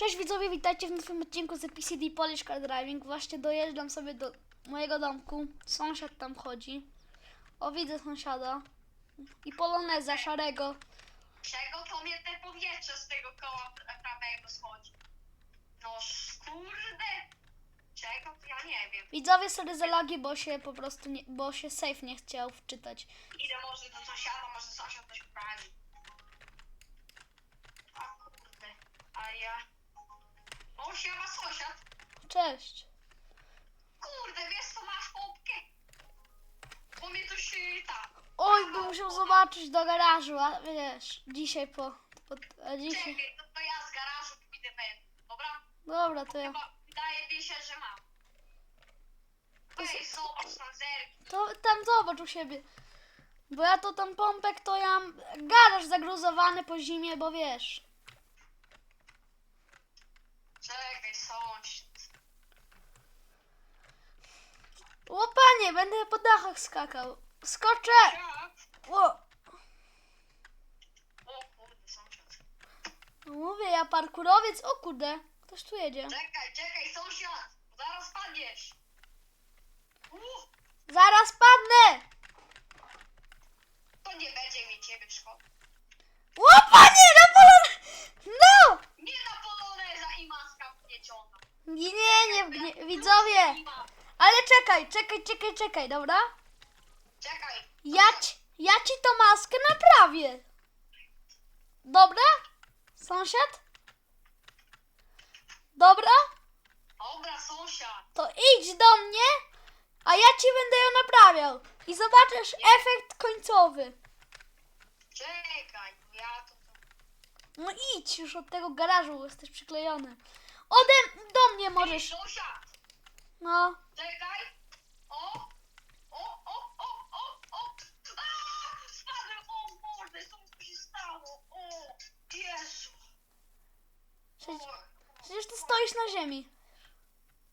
Cześć widzowie, witajcie w nowym odcinku z PCD Polish Car Driving. Właśnie dojeżdżam sobie do mojego domku. Sąsiad tam chodzi. O, widzę sąsiada. I poloneza szarego. Czego to mnie te powietrze z tego koła prawego schodzi? No kurde! Czego ja nie wiem. Widzowie sobie za lagi, bo się po prostu nie, bo się safe nie chciał wczytać. Idę może do sąsiada, może sąsiad coś poradzi. A kurde, a ja... O, siema sąsiad! Cześć. Kurde, wiesz co masz pompkę? Bo mnie to się tak. Oj, bym musiał zobaczyć do garażu, a wiesz, dzisiaj po... po a dzisiaj... Czekaj, to, to ja z garażu pójdę pewnie, dobra? Dobra, to ja... Chyba wydaje mi się, że mam. Ej, zobacz na zerki. To tam zobacz u siebie. Bo ja to tam pompek to ja garaż zagruzowany po zimie, bo wiesz. Czekaj, sąsiad. O panie, będę po dachach skakał. Skoczę! O, O kurde, sąsiad. no mówię, ja parkurowiec. O kurde, ktoś tu jedzie. Czekaj, czekaj, sąsiad! Zaraz padniesz! Uff, Zaraz padnę! to nie będzie mi ciebie szkoda. O panie, na polon... No! Nie na poloneza i maska wgnieciona. Nie, nie, nie, nie, widzowie. I ma- Ale czekaj, czekaj, czekaj, czekaj, dobra? Czekaj, Ja ci, ja ci tą maskę naprawię. Dobra? Sąsiad? Dobra? dobra, sąsiad. To idź do mnie, a ja ci będę ją naprawiał. I zobaczysz efekt końcowy. Czekaj, ja to... No idź już od tego garażu, jesteś przyklejony. Ode do mnie Ej, możesz. sąsiad! No. Czekaj! O! O, o, o, o, o! Aaa! Spadłem! O mordę, co mi się stało? O! Jezu! Przecież, O, przecież ty stoisz na ziemi.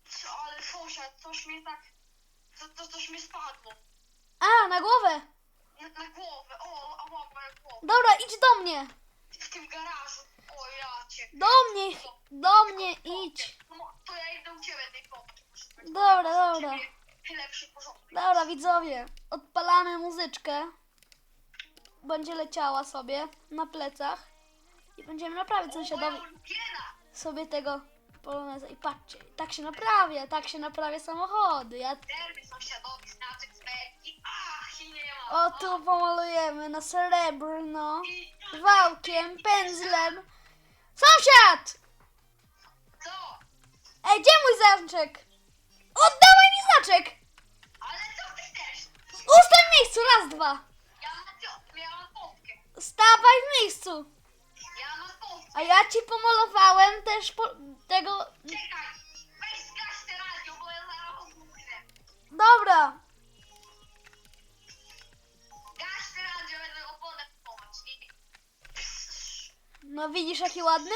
co, ale sąsiad, coś mnie tak... To, to coś mi spadło. A, na głowę. Na, na głowę, o, a głowa. Dobra, idź do mnie. W garażu. O, ja cię. Do mnie, do mnie idź. No, to ja idę u ciebie tej pompki. Dobra, dobra. Lepszy porządek. Dobra, widzowie, odpalamy muzyczkę. Będzie leciała sobie na plecach. I będziemy naprawiać sąsiadowi sobie tego poloneza. I patrzcie, tak się naprawia, tak się naprawia samochody. Ja Derby sąsiadowi znaczek z beki. Ach, i nie ma. o tu pomalujemy na srebrno. I, Wałkiem, pędzlem. Sąsiad! co? Ej, gdzie mój znaczek? Oddawaj mi znaczek! Ale co ty chcesz? Ustań w miejscu, raz, dwa. Ja mam, pio- ja mam pompkę. Stawaj w miejscu. Ja mam pompkę. A ja ci pomalowałem też po, tego... Czekaj. Weź zgaś te radio, bo ja zaraz. Dobra. No widzisz jaki ładny?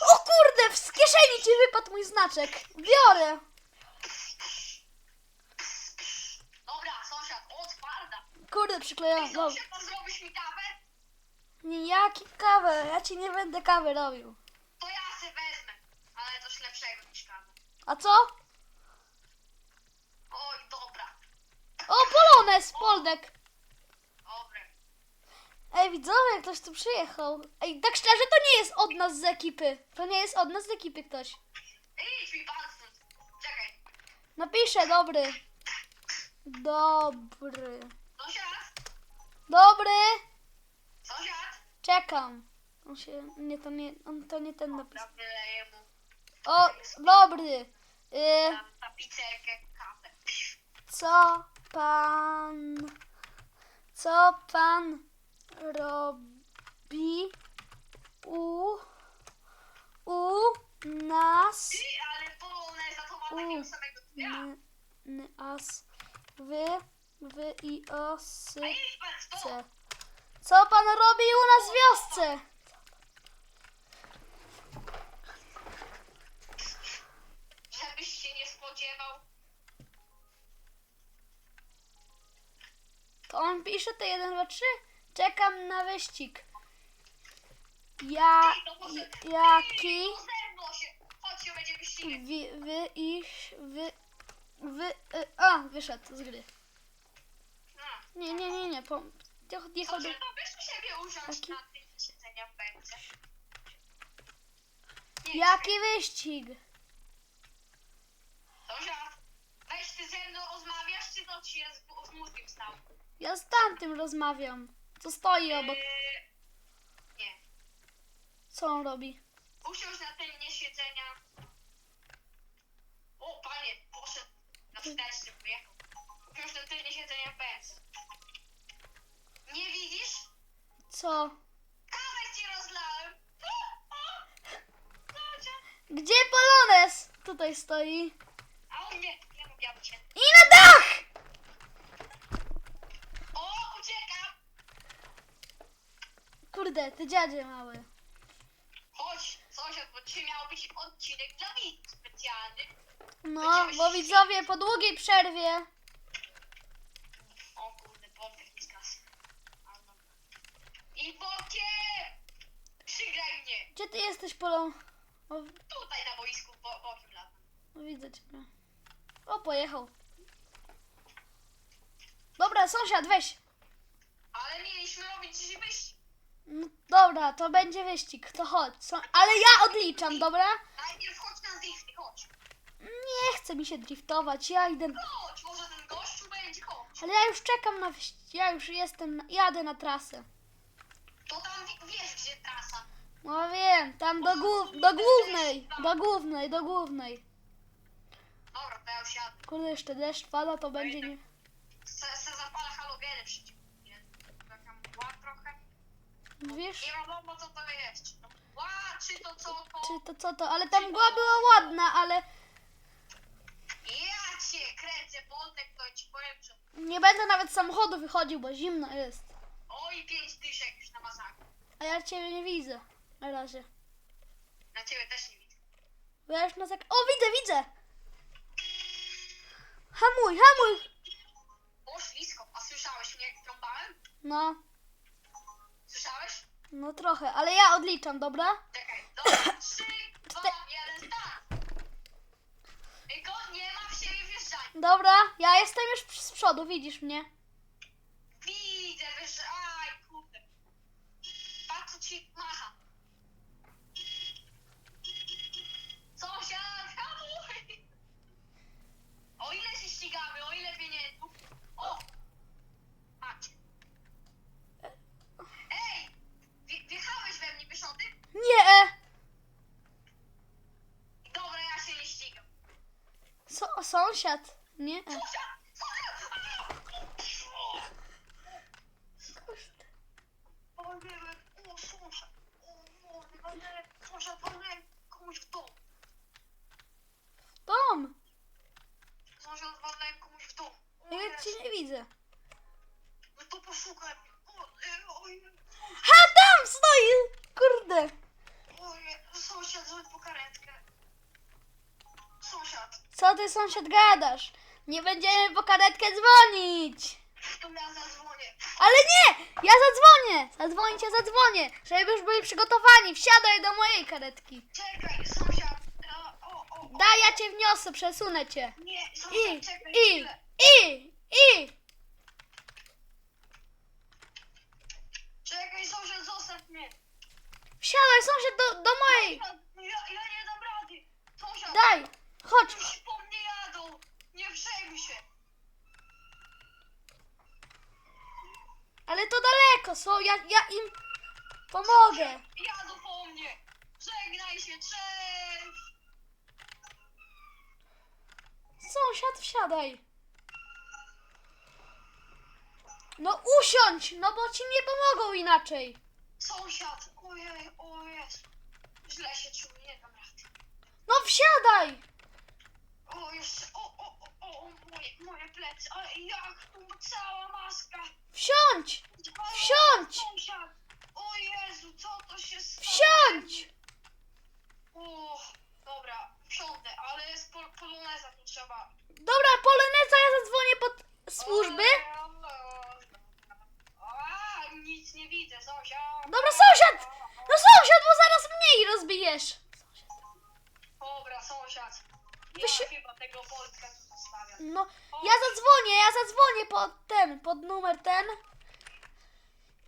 O kurde, z kieszeni ci wypadł mój znaczek. Biorę. Dobra, sąsiad, o, twarda. Kurde, Ej, przyklejony. No. sąsiad, zrobisz mi kawę? Nie, jaki kawę? Ja ci nie będę kawy robił. To ja se wezmę. Ale coś lepszego niż kawę. A co? Oj, dobra. O, Polones, Poldek. Ej, widzowie, ktoś tu przyjechał. Ej, tak szczerze, to nie jest od nas z ekipy. To nie jest od nas z ekipy ktoś. Idź mi pan stąd. Czekaj. Napiszę, dobry. Dobry. Sąsiad? Dobry. Sąsiad? Czekam. On się, nie, to nie, on to nie ten napis. O, dobry. Y, kawę. co pan, co pan robi u, u nas, Ty, ale ma U. takiego samego dnia. n, n, as, wy, wy i o, sy, A idź pan stąd. ce. Co pan robi u nas w wiosce? Żebyś się nie spodziewał. To on pisze te 1, 2, 3. Czekam na wyścig. Ja, j- jaki, się... Chodźcie, wi, wy, iś, wy, wy, y, a, wyszedł z gry. A. Nie, nie, nie, nie, po, nie, nie wiesz u siebie usiąść Jaki? na tym siedzenia w pędze. Nie, Jaki wyścig? Sąsiad, weź ty ze mną rozmawiasz, czy to ci jest z mózgiem stał? Ja z tamtym rozmawiam. Co stoi obok? Yy, nie. Co on robi? Usiądź na tylnie siedzenia. O, panie, poszedł na wsteczny, wyjechał. Usiądź na tylnie siedzenia bez. Nie widzisz? Co? Kawę ci rozlałem. Gdzie Polones? Tutaj stoi. A on nie, nie mówił cię. I na dach! O, uciekam. Kurde, ty dziadzie mały. Chodź, sąsiad, bo dzisiaj miał być odcinek dla widzów specjalny. No, bo widzowie po długiej przerwie. O kurde, pompek mi zgasł. A, dobra. I bokiem! Przygraj mnie! Gdzie ty jesteś, Polon? O, Tutaj na boisku bo, bokiem latam. o, widzę ciebie. O, pojechał. Dobra, sąsiad, weź. Ale mieliśmy robić dzisiaj wyścig. No, dobra, to będzie wyścig, to chodź. Są... Ale ja odliczam, dobra? Najpierw chodź na drifty, chodź. Nie chce mi się driftować, ja idę... Chodź, może ten gościu będzie, chodź. Ale ja już czekam na wyścig, ja już jestem, na... jadę na trasę. To tam wi- wiesz, gdzie trasa. No wiem, tam do, głów... do głównej, do głównej, do głównej. Dobra, to ja już jadę. Kurde, jeszcze deszcz pada, to będzie nie... Se, se zapala halogenę przecież. Nie? Taka mgła trochę. Wiesz? Nie wiadomo, co to jest. Mgła, czy to co to? Czy to co to? Ale ta mgła była ładna, ale Ja cię kręcę, Boltek, to ci powiem, że... nie będę nawet z samochodu wychodził, bo zimno jest. Oj, pięć tysięcy już na masakrę. A ja ciebie nie widzę. Na razie. Na ciebie też nie widzę. Bo ja już na zak... O, widzę, widzę! Hamuj, hamuj! O, ślisko. A słyszałeś mnie, jak trąbałem? No, Słyszałeś? no trochę, ale ja odliczam, dobra? Czekaj, dobra, trzy, dwa, jeden, start! Tylko nie ma w siebie wjeżdżania. Dobra, ja jestem już z przodu, widzisz mnie. Widzę, wiesz, aj, kurde. Patrz, co ci macha. Sąsiad, hamuj! O ile się ścigamy, o ile pieniędzy. O! Macie. Ej! Wje- Wjechałeś we mnie, wiesz o tym? Nie! Dobra, ja się nie ścigam. So, sąsiad. Nie. Sąsiad! Sąsiad! Walnęłem, o sąsiad! O mordy, walnęłem, sąsiad, walnęłem komuś w dom. Tom! Sąsiad, walnęłem komuś w dom. O Ja Jezu, cię nie widzę. no to poszukaj mnie. O, e, oj, Ha, tam stoi! Kurde. oj, sąsiad, dzwoń po karetkę. Sąsiad, Co ty sąsiad gadasz? Nie będziemy po karetkę dzwonić. to ja zadzwonię. Ale nie! Ja zadzwonię! Zadzwonicie, zadzwonię! Żeby już byli przygotowani. Wsiadaj do mojej karetki. Czekaj, sąsiad. A, o, o, o. Daj, ja cię wniosę, przesunę cię. Nie, I, sąsiad, czekaj i, chwilę. i, i. Czekaj, sąsiad, zostaw mnie. Wsiadaj, sąsiad, do, do mojej. Ja, ja nie dam rady. Sąsiad, Daj, chodź. już po mnie jadą. Nie przejmuj się. Ale to daleko, so ja, ja im pomogę. Jadą po mnie. Żegnaj się, cześć. Sąsiad, wsiadaj. No usiądź, no bo ci nie pomogą inaczej. Sąsiad, ojej, o. Źle się czuję, nie dam rady. No wsiadaj. O, jeszcze, o, o, o, o, moje, moje plecy, a jak tu cała maska. Wsiądź! Wsiądź! O Jezu, co to się stało? Wsiądź! O, dobra, wsiądę, ale jest pol poloneza nie trzeba. Dobra, Poloneza, ja zadzwonię pod służby. A, nic nie widzę, sąsiad. Dobra, sąsiad! No sąsiad, bo zaraz mnie rozbijesz. Dobra, sąsiad. Wy się- chyba tego Polska tu zostawiam. No, ja zadzwonię, ja zadzwonię pod ten, pod numer ten.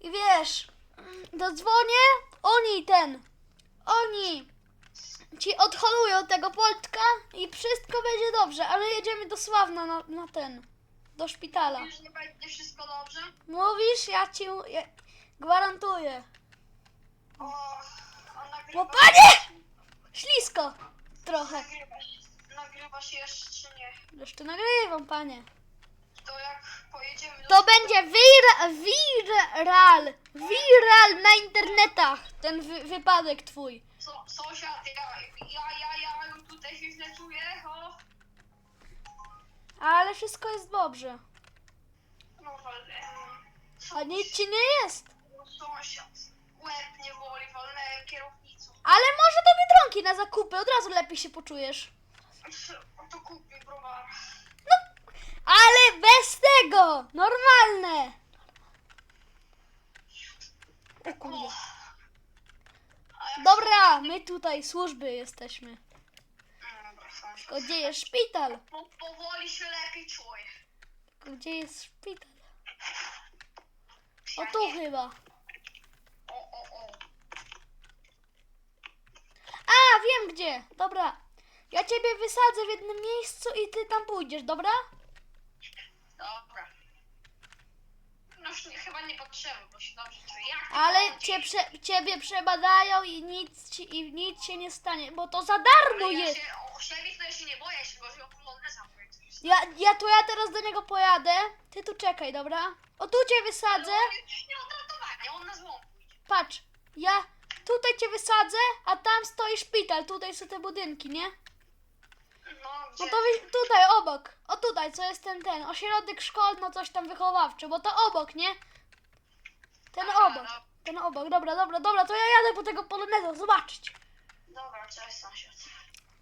I wiesz, zadzwonię, oni ten, oni ci odholują tego Poltka i wszystko będzie dobrze, ale jedziemy do Sławna na, na ten, do szpitala. Już nie będzie wszystko dobrze? Mówisz? Ja ci ja gwarantuję. O, a nagrywa, Bo panie! Ślisko! Trochę. Się- nagrywa się jeszcze nie? Jeszcze nagrywam, panie. To jak pojedziemy do... To będzie wira, viral, viral na internetach, ten wy, wypadek twój. So, sąsiad, ja, ja, ja, ja tutaj się źle czuję, o. Ale wszystko jest dobrze. No ale... A nic ci nie jest. No, sąsiad, łeb nie boli, walnąłem kierownicą. Ale może do Biedronki na zakupy, od razu lepiej się poczujesz. No to kupię browara. Ale bez tego! Normalne! O kurde. O. Dobra, my tutaj służby jesteśmy. No Dobra. Tylko Gdzie jest szpital? Po, powoli się lepiej czuję. Tylko Gdzie jest szpital? O tu chyba. O, o, o. A, wiem gdzie. Dobra. Ja ciebie wysadzę w jednym miejscu i ty tam pójdziesz, dobra? Dobra. No już nie, chyba nie potrzeba, bo się dobrze czuję. Jak Ale cię prze, ciebie przebadają i nic, ci, i nic się nie stanie, bo to za darmo Ale ja jest. się, o siebie to ja się nie boję, się boję o poloneza. Ja, ja to ja teraz do niego pojadę. Ty tu czekaj, dobra? O tu cię wysadzę. Nie odratowanie, on na pójdzie. Patrz, ja tutaj cię wysadzę, a tam stoi szpital. Tutaj są te budynki, nie? No, to wi- tutaj obok. O tutaj, co jest ten ten ośrodek szkolno, coś tam wychowawczy, bo to obok, nie? Ten Aha, obok. no. Ten obok. Dobra, dobra, dobra, to ja jadę po tego poloneza zobaczyć. Dobra, cześć sąsiad.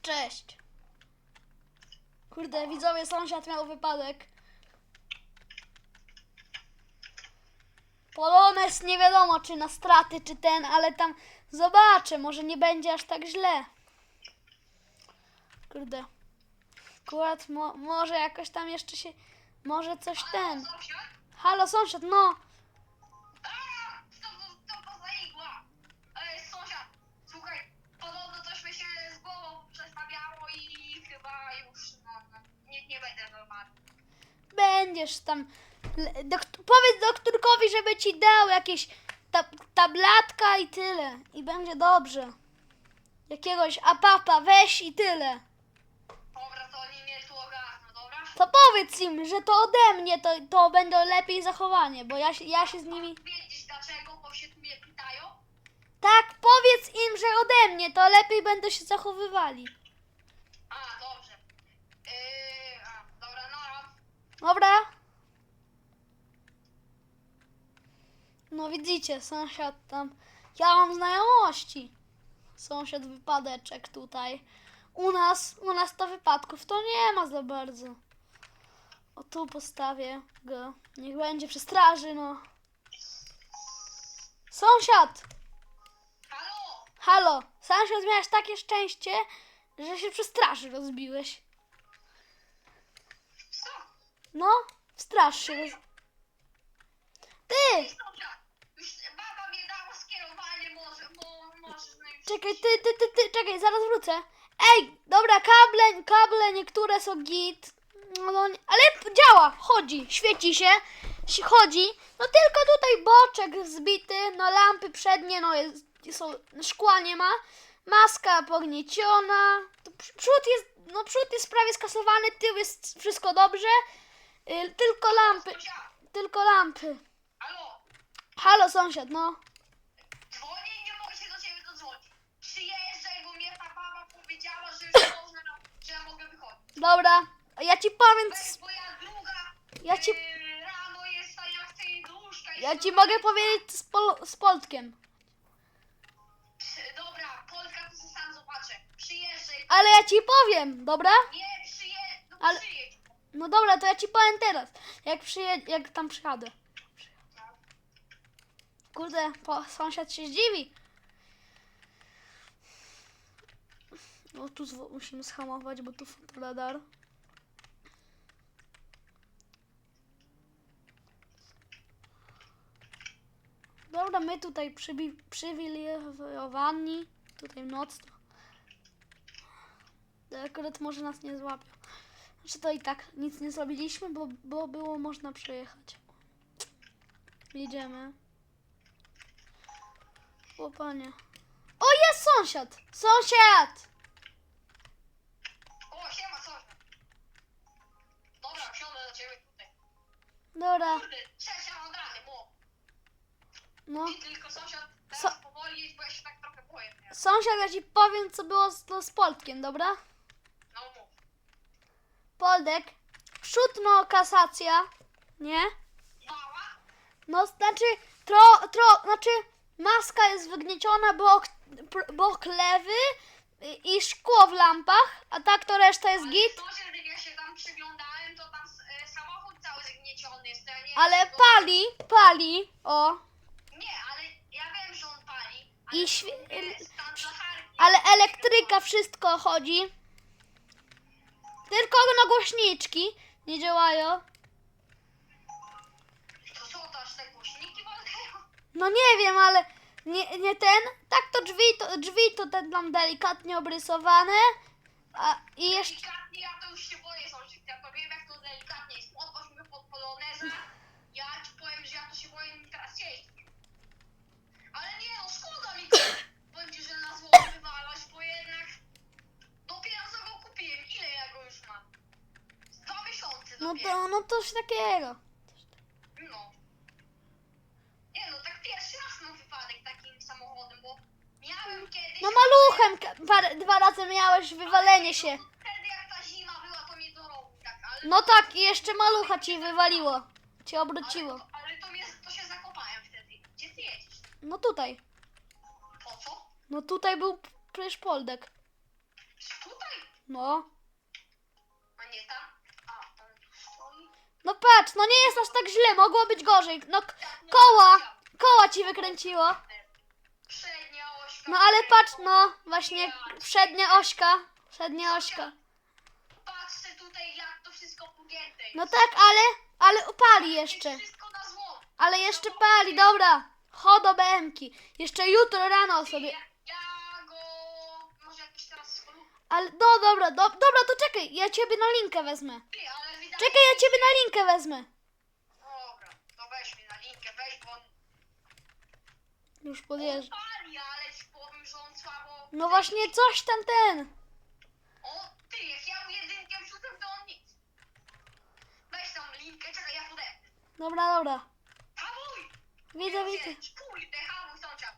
Cześć. Kurde, widzowie, sąsiad miał wypadek. Polonez nie wiadomo, czy na straty, czy ten, ale tam zobaczę, może nie będzie aż tak źle. Kurde. Akurat mo, może jakoś tam jeszcze się, może coś ten. Halo, sąsiad, no. A, to, to, to poza igła. Ej, sąsiad, słuchaj, podobno coś mi się z głową przestawiało i chyba już nie, nie będę normalny. Będziesz tam. Dokt- powiedz doktorkowi, żeby ci dał jakieś ta, tablatka i tyle. I będzie dobrze. Jakiegoś apapa weź i tyle. Dobra, to oni mnie tu ogarną, dobra? To powiedz im, że to ode mnie, to, to będą lepiej zachowanie, bo ja, się- ja się z nimi. Wiedzieć dlaczego, bo się mnie pytają? Tak, powiedz im, że ode mnie, to lepiej będą się zachowywali. A, dobrze. Yy, a, dobra, no. Dobra? No widzicie, sąsiad tam. Ja mam znajomości. Sąsiad wypadeczek tutaj. U nas, u nas to wypadków to nie ma za bardzo. O tu postawię go. Niech będzie przy straży, no. Sąsiad! Halo! Halo! Sąsiad miałeś takie szczęście, że się przy straży rozbiłeś. Co? No, w straż się roz... Ty! Ej, sąsiad, już baba mnie dała skierowanie, może, mo, może, no już... Czekaj, ty, ty, ty, ty, czekaj, zaraz wrócę. Ej, dobra, kable, kable niektóre są git. No, ale działa, chodzi, świeci się, chodzi. No tylko tutaj boczek zbity, no lampy przednie, no jest, są, szkła nie ma. Maska pognieciona. Przód jest, no przód jest prawie skasowany, tył jest wszystko dobrze. Y, tylko lampy, tylko lampy. halo! Halo sąsiad, no. Dzwonię i nie mogę się do ciebie dodzwonić. Przyjeżdżaj, bo mnie ta baba powiedziała, że już można, że ja mogę wychodzić. Dobra, ja ci powiem, c- bo ja druga ja ci rano jest, a ja chcę jej do łóżka. i Ja się ci mogę powiedzieć z, pol- z Poltkiem. Dobra, Polka to sam zobaczę. Przyjeżdżaj. Ale ja ci powiem, dobra? Nie, przyje... No Ale- przyjedź. No dobra, to ja ci powiem teraz. Jak przyjed- jak tam przyjadę. Kurde, po- sąsiad się zdziwi. O, tu zwo- musimy schamować, bo tu fotoradar. Dobra, my tutaj przywilejowani. Tutaj noc. To... to akurat może nas nie złapią. Znaczy to i tak nic nie zrobiliśmy, bo, bo było można przejechać. Jedziemy. O panie. O, jest sąsiad! Sąsiad! O, siema, co? Dobra, wsiądę do ciebie tutaj. Dobra, Kurde, trzecia od rany, bo no. ty tylko sąsiad teraz Co? powoli jedź, bo ja się tak trochę boję. Nie? Sąsiad, ja ci powiem, co było z, to z Poltkiem, dobra? No mów. Poldek, przód no kasacja, nie? Mała? No, znaczy, tro, tro, znaczy, maska jest wygnieciona, bok, bok lewy i, i szkło w lampach, a tak to reszta jest Ale git. sąsiad, jak ja się tam przyglądałem, to tam e, samochód cały zagnieciony jest. to Ja Ale pali, pali, o. Nie, ale ja wiem, że on pali. I Ale elektryka, wszystko chodzi. Tylko na głośniczki nie działają. No nie wiem, ale nie, nie ten. Tak to drzwi, to drzwi to te tam delikatnie obrysowane. A, I jeszcze. Delikatnie, ja to już się boję sąsiad. Ja to wiem, jak to delikatnie jest. Podwoź mnie pod poloneza. Ja ci powiem, że ja to się boję teraz jeździć. Ale nie, no szkoda mi go. Będzie, że na zło wywalać, bo jednak dopiero co go kupiłem. Ile ja go już mam? Z Dwa miesiące No dopiero. To, no coś takiego. No. Nie no, tak pierwszy raz mam wypadek takim samochodem, bo miałem kiedyś... No maluchem ka- parę, dwa razy miałeś wywalenie się. Wtedy jak ta zima była, to mnie dorobił, tak, ale... No tak, i jeszcze malucha ci wywaliło. Cię obróciło. Ale, to, ale to, mnie, to się zakopałem wtedy. Gdzie ty jedziesz? No tutaj. Po co? No tutaj był p- przecież Poldek. Tutaj? No. Patrz, no nie jest aż tak źle, mogło być gorzej. No no, koła, koła ci wykręciło. Przednia ośka. No ale patrz, no właśnie przednia ośka, przednia ośka. Patrzcie tutaj, jak to wszystko pogięte. No tak, ale, ale pali jeszcze. Ale jeszcze pali, dobra. Cho do BM-ki. Jeszcze jutro rano sobie. Ale no dobra, do, dobra, to czekaj, ja ciebie na linkę wezmę. Czekaj, ja ciebie na linkę wezmę. Dobra, to weź mnie na linkę, weź, bo on, Już on podjeżdża. pali, ale ci powiem, że on słabo... No właśnie coś tam ten. O, ty, jak ja mu jedynkę wrzucę, to on nic. Weź tam linkę, czekaj, ja podepnę. Dobra, dobra. Hamuj! Widzę, widzę. Kurde, hamuj, sąsiad.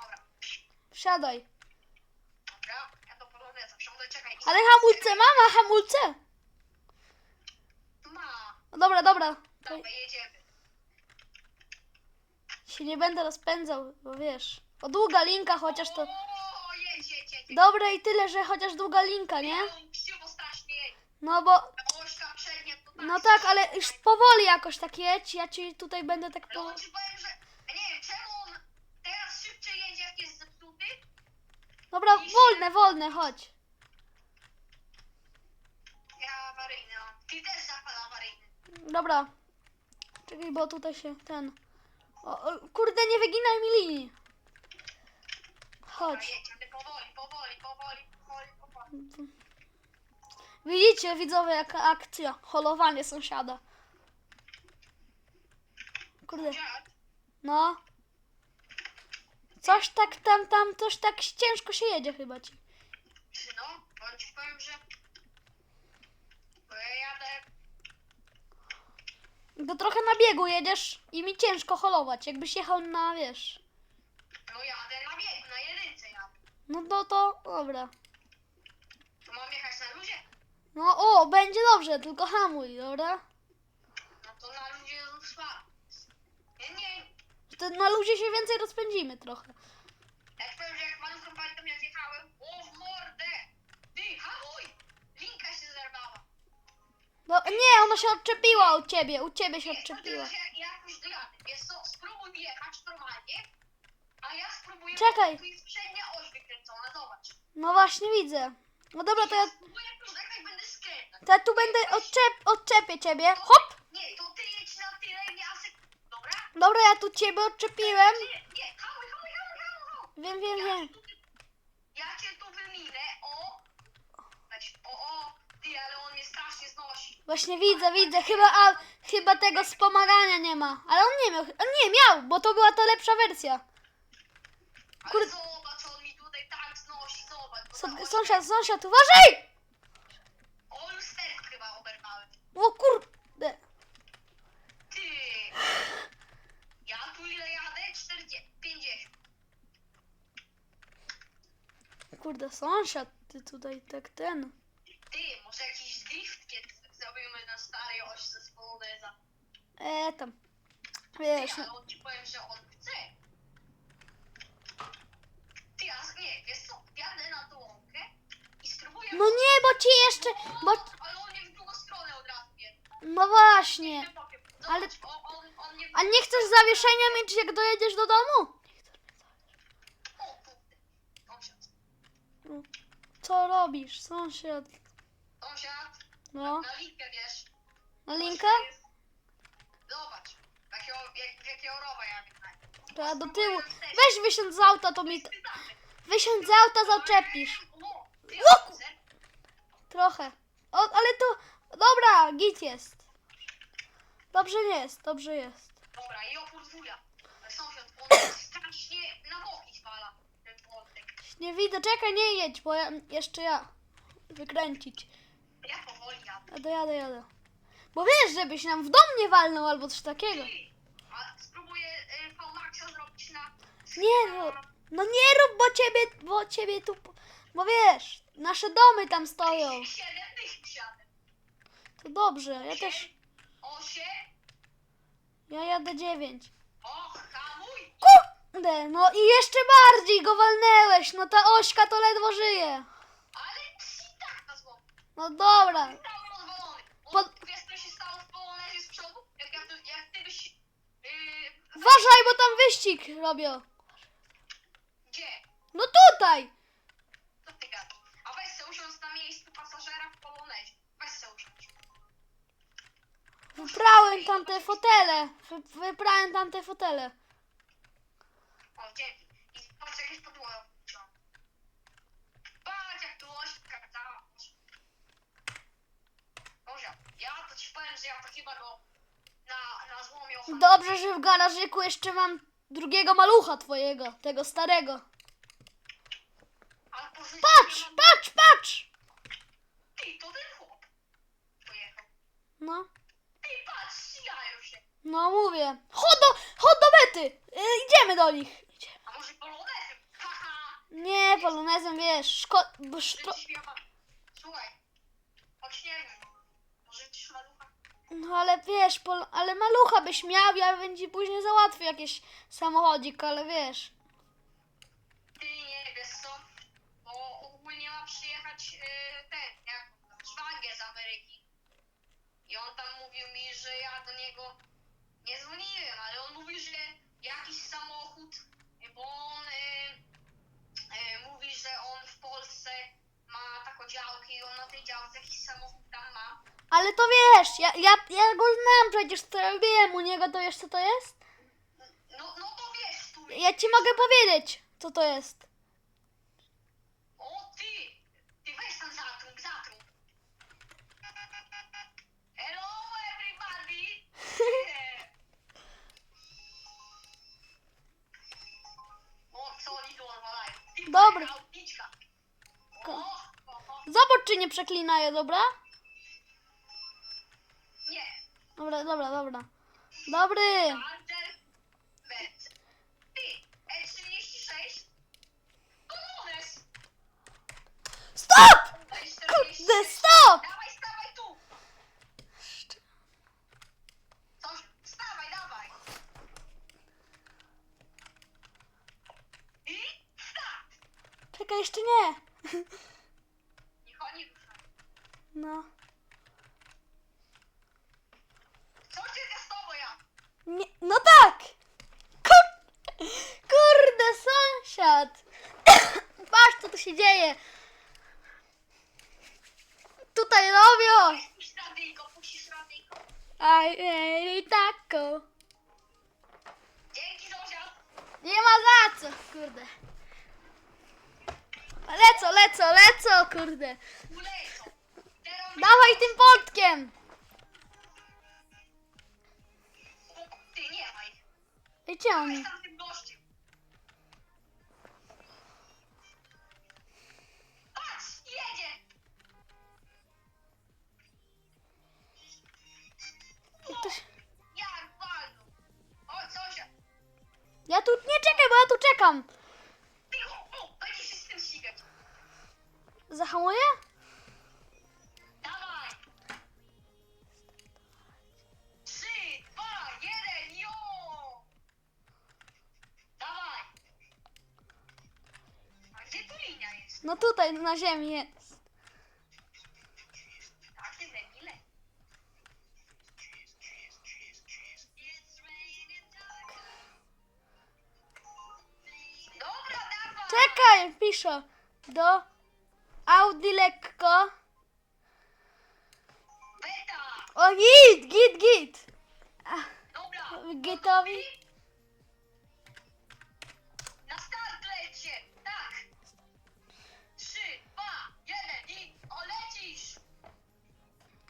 Dobra, Wsiadaj. dobra, ja do poloneza wsiądę, czekaj. Ale hamulce mama, hamulce. Ma, No dobra, dobra. To dobra, jedziemy. się nie będę rozpędzał, bo wiesz. O długa linka chociaż to. O, jedź, jedź, jedź. Dobra i tyle, że chociaż długa linka, nie? Strasznie. No bo. Ta ośka przednia to tak... No tak, ale już powoli jakoś tak jedź. Ja ci tutaj będę tak Ale po. on ci powiem, że... Ja nie wiem, czemu on teraz szybciej jedzie, jak jest zepsuty? Dobra, wolne, wolne, chodź. Ja awaryjny mam. Ty też zapal awaryjny. Dobra. Czekaj, bo tutaj się ten. O, o, kurde, nie wyginaj mi linii. Chodź. Widzicie, widzowie, jaka akcja. Holowanie sąsiada. Kurde, no. Coś tak tam, tam, coś tak ciężko się jedzie chyba ci. no? Ci powiem, że... Bo ja jadę... To trochę na biegu jedziesz i mi ciężko holować, jakbyś jechał na, wiesz. No jadę na biegu, na jedynce jadę. No to, to, dobra. To mam jechać na luzie? No o, będzie dobrze, tylko hamuj, dobra? No to na luzie słabo. Ja nie... Wtedy na luzie się więcej rozpędzimy trochę. Ja ci powiem, że jak maluchem pamiętam jak jechałem... O w mordę! Ty, hamuj! Linka się zerwała. No nie, ona się odczepiła od ciebie, u ciebie się odczepiła. ja. Jest to, spróbuj jechać normalnie, a ja spróbuję... Czekaj. Tu jest przednia oś wykręcona, zobacz. No właśnie widzę. No dobra, to ja, Spróbuję jak tak będę skręcać. to ja tu będę odczep, odczepię ciebie. Hop! Nie, to ty jedź na tyle, ja se... Dobra? Dobra, ja tu ciebie odczepiłem. Nie, nie, hamuj, hamuj, hamuj, hamuj, hamuj. Wiem, wiem, wiem. tu- Ja cię tu wyminę, o. Weź, o, o. Ty, ale on mnie strasznie znosi. Właśnie widzę, widzę. Chyba, a, chyba tego wspomagania nie ma. Ale on nie miał. On nie miał, bo to była ta lepsza wersja. Ale Kurde. zobacz, on mi tutaj tak znosi, zobacz. bo sąsiad, sąsiad, uważaj! O, lusterek chyba oberwałem. O kurde. Ty! Ja tu ile jadę? 40, 50. Kurde, sąsiad, ty tutaj tak ten. E, tam. Ty, Wiesz, ale on ci powiem, że on chce. Ty, a nie, wiesz co? Jadę na tą łąkę i spróbuję... no nie, bo ci jeszcze, bo, Ale on mnie w drugą stronę od razu no właśnie. Ale- on, on, on mnie... A nie chcesz zawieszenia mieć, jak dojedziesz do domu? O, kurde. Sąsiad. Co robisz, sąsiad? Sąsiad, No, na linkę wiesz. na linkę? Zobacz, jakiego, jak, jakiego rowa ja biegnę. To ja do tyłu. Weź wysiądź z auta, to mi... Wysiądź z auta, zaczepisz. Ser- Trochę. O, ale to... Dobra, git jest. Dobrze jest, dobrze jest. Dobra, i opór dwuja. Ale Sąsiad, on strasznie na boki zwala ten. Nie widzę, czekaj, nie jedź, bo ja, jeszcze ja. Wykręcić. Ja powoli jadę. Jadę, jadę, jadę. Bo wiesz, żebyś nam w dom nie walnął albo coś takiego. A spróbuję y, zrobić na... Nie rób. No nie rób, bo ciebie, bo ciebie tu... Bo wiesz, nasze domy tam stoją. 7 tysięcy. To dobrze, ja też... 8, Ja jadę dziewięć. och, hamuj. Kurde, no i jeszcze bardziej go walnęłeś. No ta ośka to ledwo żyje. Ale i tak na złom. No dobra. Cały rozwalony. On, Pod- tu- jak ty byś... Yy, Uważaj, bo tam wyścig robią. gdzie? No tutaj. Co ty gadasz? A weź se usiądź na miejscu pasażera w Polonezie. Weź se usiądź. Wyprałem tam te fotele. Wy- Wyprałem tam te fotele. O, dzięki. I patrz jakieś podłoże. Patrz jak tu ośka cała. Boże, ja to ci powiem, że ja to chyba go na, na złomie. Dobrze, że w garażyku jeszcze mam drugiego malucha twojego, tego starego. Patrz, mam- patrz, patrz. Ty, to ten chłop. Pojechał. No, Ty, patrz, ścigają się. no mówię. Chodź do, chodź do mety. Y, idziemy do nich. Idziemy. A może polonezem? Haha. Nie, polonezem wiesz, szko... bo śpiewa. Słuchaj. Choć nie No ale wiesz, pol... ale malucha byś miał, ja bym ci później załatwił jakiś samochodzik, ale wiesz. Ty nie wiesz co? Bo ogólnie ma przyjechać yy, ten, jak szwagier z Ameryki. I on tam mówił mi, że ja do niego nie dzwoniłem, ale on mówi, że jakiś samochód, bo on yy, yy, mówi, że on w Polsce ma taką działkę i on na tej działce jakiś samochód. Ale to wiesz, ja, ja, ja go znam przecież, to robiłem u niego, to wiesz co to jest? No, no to wiesz, tu. Ja ci mogę powiedzieć, co to jest. O ty! Ty weź tam zatrąb, zatrąb. Hello everybody! o, co oni tu odwalają? Ty, Dobra. autniczka. Ko- O, o, o. Zobacz, czy nie przeklinaję, dobra? Dobra, dobra, dobra. Dobry. Charger Met. Ty, E36? Kolones! Stop! E46. Kurde, stop! Czekaj, jeszcze nie. Niech oni ruszą. No. Kurde. Lecą, lecą, lecą, kurde. Dawaj tym portkiem. O, Ty, nie gdzie oni? Linia jest? No tutaj, na ziemi jest. Piszę. Do Audi lekko. O, git, git, git. Dobra. Gitowi. Na start lecie. Tak. Trzy, dwa, jeden i olecisz.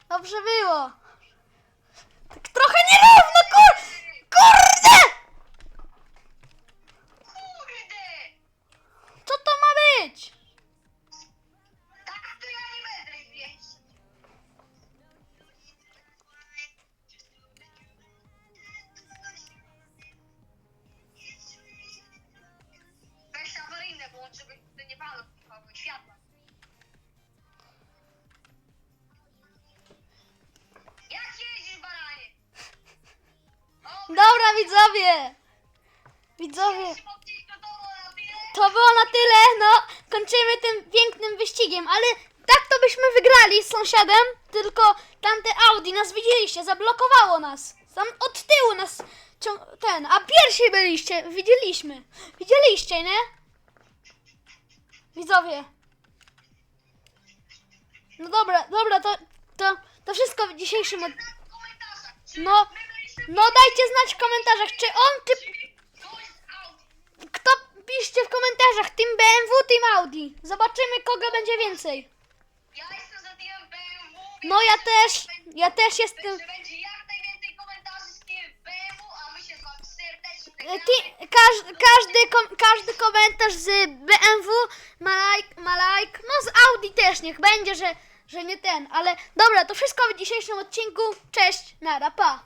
Dobrze było. Kończymy tym pięknym wyścigiem, ale tak to byśmy wygrali z sąsiadem, tylko tamte Audi nas widzieliście, zablokowało nas. Tam od tyłu nas ten, a pierwsi byliście, widzieliśmy. Widzieliście, nie? Widzowie. No dobra, dobra, to, to, to wszystko w dzisiejszym od... No, no dajcie znać w komentarzach, czy on, czy. Kto piszcie w komentarzach Team BMW, Team Audi. Zobaczymy kogo będzie więcej. Ja jestem za tym BMW. No ja też, ja też jestem. Że będzie jak najwięcej komentarzy z tym BMW, a my się z wami serdecznie e. Ti, każdy, każdy, kom, każdy komentarz z BMW ma like, ma like. No z Audi też niech będzie, że, że nie ten. Ale dobra, to wszystko w dzisiejszym odcinku. Cześć, nara, pa.